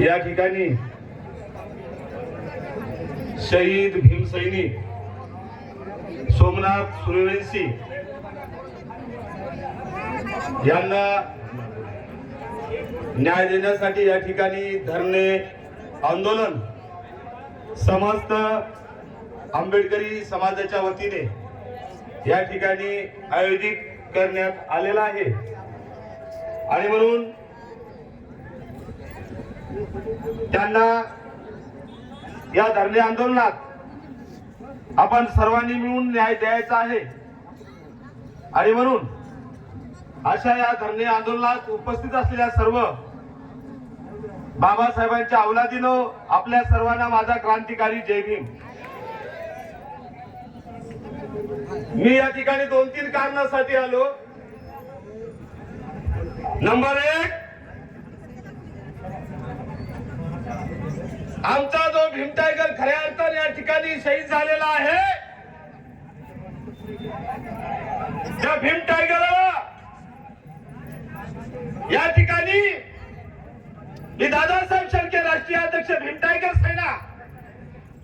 या ठिकाणी शहीद भीमसैनिक सोमनाथ सूर्यवंशी यांना न्याय देण्यासाठी या ठिकाणी धरणे आंदोलन समस्त आंबेडकरी समाजाच्या वतीने या ठिकाणी आयोजित करण्यात आलेला आहे. आणि म्हणून त्यांना या धरणे आंदोलनात आपण सर्वांनी मिळून न्याय द्यायचा आहे. आणि म्हणून अशा या धरणे आंदोलनात उपस्थित असलेल्या सर्व बाबासाहेबांच्या अवलादीनं आपल्या सर्वांना माझा क्रांतिकारी जय भीम. मी या ठिकाणी दोन तीन कारणासाठी आलो. नंबर एक आमचा जो भीम टायगर खऱ्या अर्थाने या ठिकाणी शहीद झालेला आहे त्या भीम टायगरला या ठिकाणी मी दादासाहेब शेळके राष्ट्रीय अध्यक्ष भीम टायगर सेना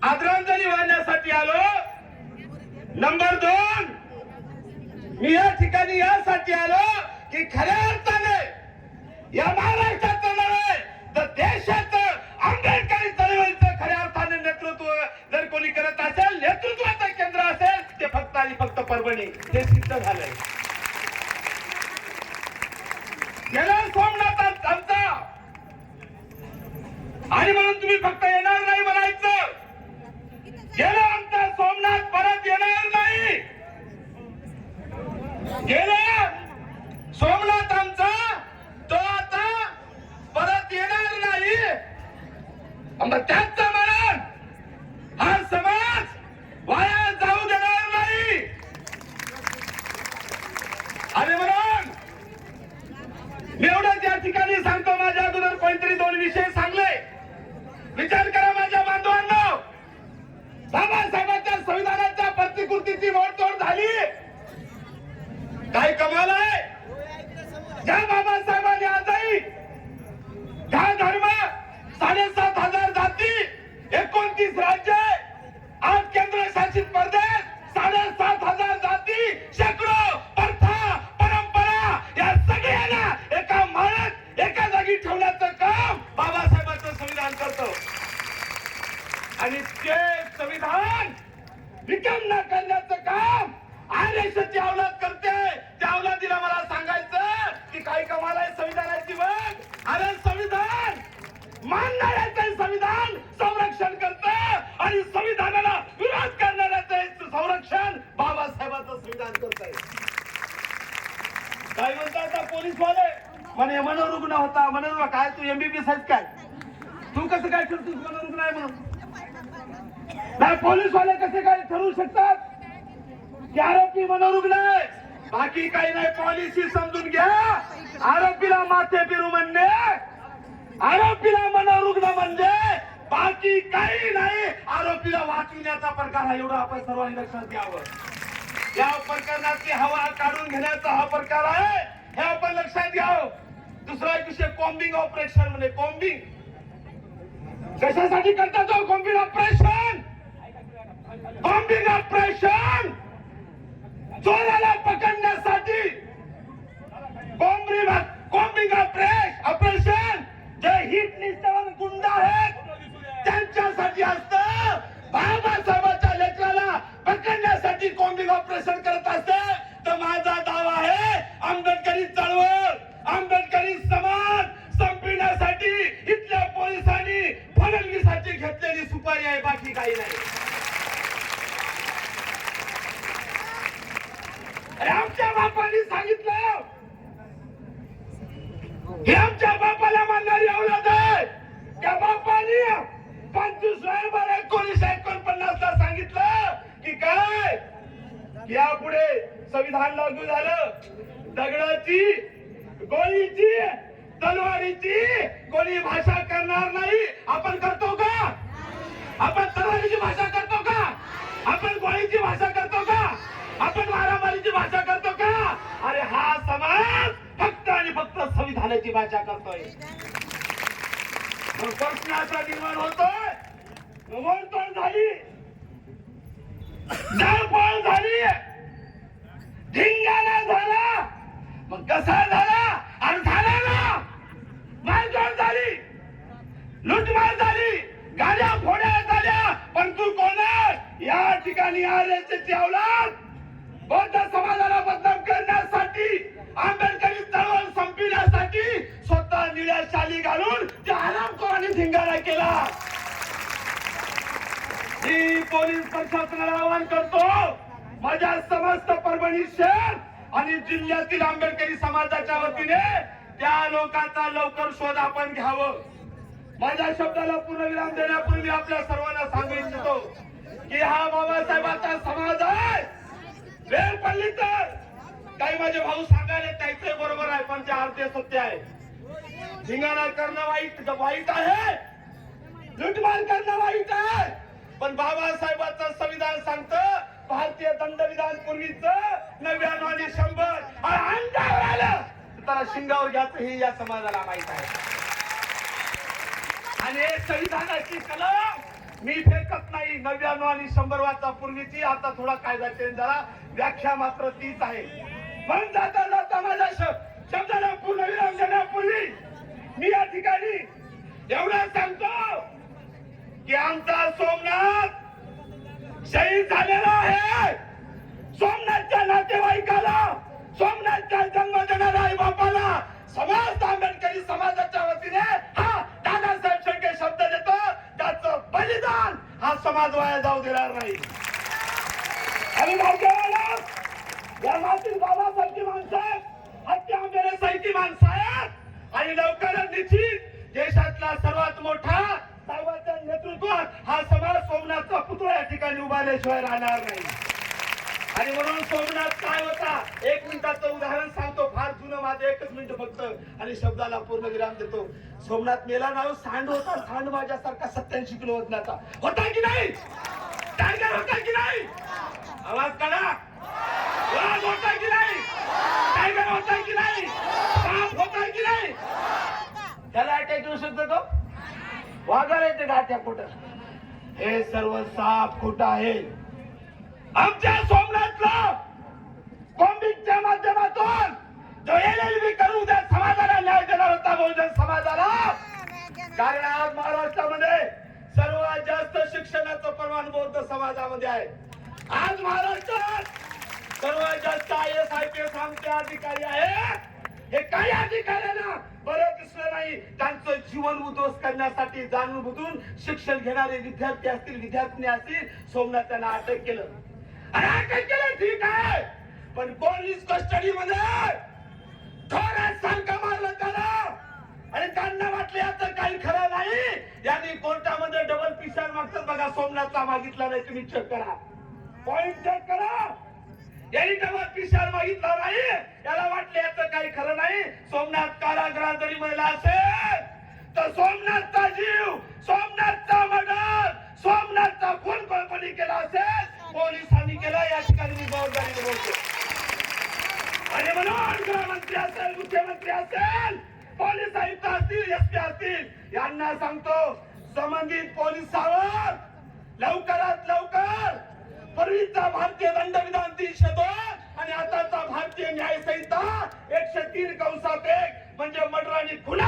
आदरांजली वाहण्यासाठी आलो. नंबर दोन मी या ठिकाणी यासाठी आलो की खऱ्या अर्थाने या महाराष्ट्रात परभणी. ते सिद्ध झालंय गेल्या सोमनाथ आमचा आणि म्हणून तुम्ही फक्त येणार नाही म्हणायचं गेला आमचा सोमनाथ परत येणार नाही गेला सोमनाथ आमचा तो आता परत येणार नाही मग त्याचं मरण हा समाज वाया जाऊ देणार नाही आणि म्हणून मी एवढंच या ठिकाणी सांगतो माझ्या अगोदर कोणतरी दोन विषय सांगले विचार करा माझ्या बांधवांनो बाबासाहेबांच्या संविधानाच्या प्रतिकृतीची मोडतोड झाली काय कमाल आहे? ज्या बाबासाहेबांनी आजही ज्या धर्म साडेसात हजार जाती एकोणतीस राज्य आज केंद्र शासित प्रदेश साडेसात हजार जाती शेकडो प्रथा परंपरा या सगळ्यांना एका माळ्यात एका जागी ठेवण्याचं काम बाबासाहेबांचं संविधान करतो. आणि ते संविधान विकम करण्याचं काम आर आवडत ची अवलाद करते त्या अवलादीला मला सांगायचं की काही कमाल आहे संविधानाची बघ अरे संविधान मानणाऱ्याचे संविधान संरक्षण करत आणि संविधानाला विरोध करणाऱ्याचे संरक्षण बाबासाहेबांचं संविधान करत आहे काय म्हणतात आता पोलीस वाले म्हणे मनोरुग्ण होता. मनोरुग्ण काय तू एमबीबीएस आहेस काय? तू कसं काय करतोस? मनोरुग्ण आहे म्हणून. नाही पोलीस वाले कसे काय ठरवू शकतात? की आरोपी मनोरुग्ण आहे. बाकी काही नाही पॉलिसी समजून घ्या. आरोपीला माथे फिरू म्हणणे. आरोपीला मनोरुग्ण म्हणजे बाकी काही नाही. आरोपीला वाचविण्याचा प्रकार हा एवढा आपण सर्वांनी लक्षात घ्यावं. या प्रकरणाची हवा काढून घेण्याचा हा प्रकार आहे. हे आपण लक्षात घ्यावं. दुसरा एक विषय कॉम्बिंग ऑपरेशन म्हणजे कॉम्बिंग कशासाठी करता तो हो कॉम्बिंग ऑपरेशन? कॉम्बिंग ऑपरेशन चोराला पकडण्यासाठी. कॉम्बिंग कॉम्बिंग ऑपरेशन जे हिट लिस्टवर गुंड आहेत त्यांच्यासाठी असत बाबासाहेबाच्या लेकराला पकडण्यासाठी कॉम्बिंग ऑपरेशन करत असत. तर माझा दावा आहे आंबेडकर चळवळ आंबेडकरी समाज संपविण्यासाठी इथल्या पोलिसांनी फडणवीसाठी घेतलेली सुपारी आहे बाकी काही नाही अरे आमच्या बापाने सांगितलं हे आमच्या बापाला मानणारी अवलाद आहे त्या बापाने पंचवीस नोव्हेंबर एकोणीसशे एकोणपन्नास ला सांगितलं की काय यापुढे संविधान लागू झालं दगडाची गोळीची तलवारीची कोणी भाषा करणार नाही आपण करतो का आपण भाषा करतो का? आपण गोळीची भाषा करतो का? आपण मारामारीची भाषा करतो का? अरे हा समाज फक्त आणि फक्त संविधानाची भाषा करतोय. प्रश्नाचा निर्माण होतोय. मोडतोड झाली धिंगाणा झाला मग कसा झाला आणि झाला ना मारझोड झाली लुटमार झाली गाड्या फोड्या झाल्या पण तू कोण आहे? या ठिकाणी आरएसएसची अवलाद बौद्ध समाजाला बदनाम करण्यासाठी आंबेडकरी चळवळ संपविण्यासाठी स्वतः निळ्या शाली घालून त्या आरामखोरांनी केला. मी पोलीस प्रशासनाला आवाहन करतो माझ्या समस्त परभणी शहर आणि जिल्ह्यातील आंबेडकरी समाजाच्या वतीने त्या लोकांचा लवकर शोध आपण घ्यावं. माझ्या शब्दाला पूर्णविराम देण्यापूर्वी आपल्या सर्वांना सांगू इच्छितो की हा बाबासाहेबांचा समाज आहे. वेळ पडली तर काही माझे भाऊ सांगायला त्याचे बरोबर आहे पण ते अर्धे सत्य आहे. धिंगाणा करणं वाईट वाईट आहे. लुटमार करणं वाईट आहे. पण बाबासाहेबांचं संविधान सांगतं भारतीय दंडविधान पूर्वीच नव्याण्णव आणि शंभर. अंगावर आलं. त्याला शिंगावर घ्यायचं हे या समाजाला माहीत आहे. आणि संविधानाची कलम मी फेकत नाही. नव्याण्णव आणि शंभर वाचा पूर्वीची. आता थोडा कायदा चेंज झाला. व्याख्या मात्र तीच आहे. म्हणून जाता जाता माझ्या शब्दाला पूर्ण विराम देण्यापूर्वी मी या ठिकाणी एवढा सांगतो. की आमचा सोमनाथ शहीद झालेला आहे. सोमनाथच्या नातेवाईकाला सोमनाथच्या जन्म देणाऱ्या आई बापाला समस्त आंबेडकरी समाजाच्या वतीने हा दादासाहेब शेळके शब्द देतो. त्याचं बलिदान हा समाज वाया जाऊ देणार नाही. आणि धर्मातील या बाबासारखी माणसं आहेत. हत्या आंबेडकरांसारखी माणसं आहेत. आणि लवकरच निश्चित देशातला सर्वात मोठा सर्वात नेतृत्वात हा समाज सोमनाथचा पुतळा या ठिकाणी उभारल्याशिवाय राहणार नाही. आणि म्हणून सोमनाथ काय होता? एक मिनिटाचं उदाहरण सांगतो. फार जुनं माझं एकच मिनिट फक्त. आणि शब्दाला पूर्ण विराम देतो. सोमनाथ मेला नाव सांड होता. सांड माझ्यासारखा सत्याऐंशी किलो वजनाचा. होता की नाही? टायगर होता की नाही? आवाज काढा. होता की नाही? टायगर होता की नाही? होता की नाही त्याला अटॅक येऊ शकतो तो वाघाला येते गाठ्या कुठं? हे सर्व साप खोट आहे? आमच्या सोमनाथला कॉम्बिकच्या माध्यमातून जो एल एल बी करू द्या समाजाला न्याय देणार होता बहुजन समाजाला. कारण आज महाराष्ट्रामध्ये सर्वात जास्त शिक्षणाचं प्रमाण बौद्ध समाजामध्ये आहे. आज महाराष्ट्रात सर्वात जास्त I S I P S आमचे अधिकारी आहेत. हे काही अधिकाऱ्यांना बरं दिसलं नाही. त्यांचं जीवन उद्ध्वस्त करण्यासाठी जाणून बुजून शिक्षण घेणारे विद्यार्थी असतील विद्यार्थी असतील सोमनाथ त्यांना अटक केलं. आणि अटक केलं ठीक आहे. पण पोलीस कस्टडी मध्ये थोड्यात सारखं मारलं त्याला. आणि त्यांना वाटले याचं काही खरं नाही. यांनी कोर्टामध्ये डबल पिशाल मागतात बघा सोमनाथचा मागितला नाही तुम्ही चेक करा. पॉइंट चेक करा. यांनी डबल पिशार मागितला नाही याला वाटले याचं काही खरं नाही. सोमनाथ कारागृहात जरी महिला असेल तर सोमनाथचा जीव सोमनाथचा मर्डर सोमनाथचा खून कोणी केला असेल पोलिसांनी केला या ठिकाणी मी जबाबदारी बोलतो. आणि म्हणून गृहमंत्री असेल मुख्यमंत्री असेल पोलीस आयुक्त असतील एस पी असतील यांना सांगतो संबंधित पोलिसावर लवकरात लवकर पूर्वीचा भारतीय दंडविधान तीनशे दोन आणि आताचा भारतीय न्याय संहिता एकशे तीन कंसात एक म्हणजे मर्डर आणि खुला